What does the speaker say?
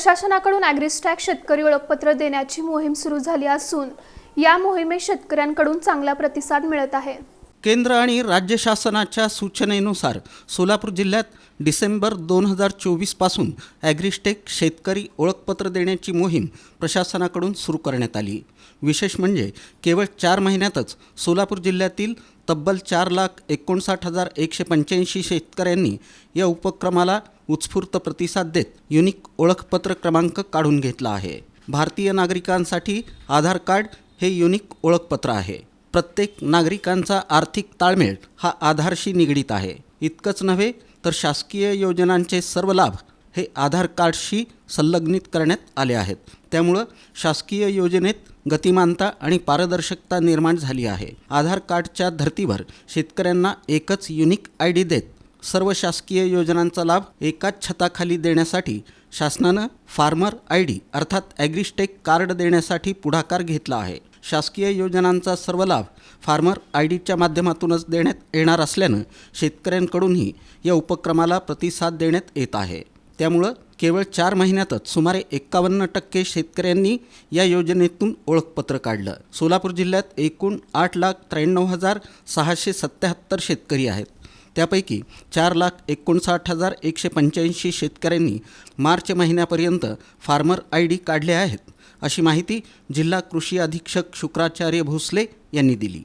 प्रशासनाकडून ॲग्रिस्टॅक शेतकरी ओळखपत्र देण्याची मोहीम सुरू झाली असून या मोहिमेत शेतकऱ्यांकडून चांगला प्रतिसाद मिळत आहे. केंद्र आणि राज्य शासनाच्या सूचनेनुसार सोलापूर जिल्ह्यात डिसेंबर दोन हजार चोवीसपासून ॲग्रिस्टेक शेतकरी ओळखपत्र देण्याची मोहीम प्रशासनाकडून सुरू करण्यात आली. विशेष म्हणजे केवळ चार महिन्यातच सोलापूर जिल्ह्यातील तब्बल चार लाख एकोणसाठ हजार एकशे पंच्याऐंशी शेतकऱ्यांनी या उपक्रमाला उत्स्फूर्त प्रतिसाद देत युनिक ओळखपत्र क्रमांक काढून घेतला आहे. भारतीय नागरिकांसाठी आधार कार्ड हे युनिक ओळखपत्र आहे. प्रत्येक नागरिकांचा आर्थिक ताळमेळ हा आधारशी निगडीत आहे. इतकंच नव्हे तर शासकीय योजनांचे सर्व लाभ हे आधार कार्डशी संलग्नित करण्यात आले आहेत. त्यामुळं शासकीय योजनेत गतिमानता आणि पारदर्शकता निर्माण झाली आहे. आधार कार्डच्या धर्तीवर शेतकऱ्यांना एकच युनिक आय डी देत सर्व शासकीय योजनांचा लाभ एकाच छताखाली देण्यासाठी शासनानं फार्मर आय डी अर्थात ॲग्रिस्टेक कार्ड देण्यासाठी पुढाकार घेतला आहे. शासकीय योजनांचा सर्व लाभ फार्मर आय डीच्या माध्यमातूनच देण्यात येणार असल्यानं शेतकऱ्यांकडूनही या उपक्रमाला प्रतिसाद देण्यात येत आहे. त्यामुळं केवळ चार महिन्यातच सुमारे एक्कावन्न टक्के शेतकऱ्यांनी या योजनेतून ओळखपत्र काढलं. सोलापूर जिल्ह्यात एकूण आठ लाख त्र्याण्णव हजार सहाशे सत्याहत्तर शेतकरी आहेत. त्यापैकी चार लाख एकोणसाठ हजार एकशे पंच्याऐंशी शेतकऱ्यांनी मार्च महिन्यापर्यंत फार्मर आय डी काढले आहेत अशी माहिती जिल्हा कृषी अधीक्षक शुक्राचार्य भोसले यांनी दिली.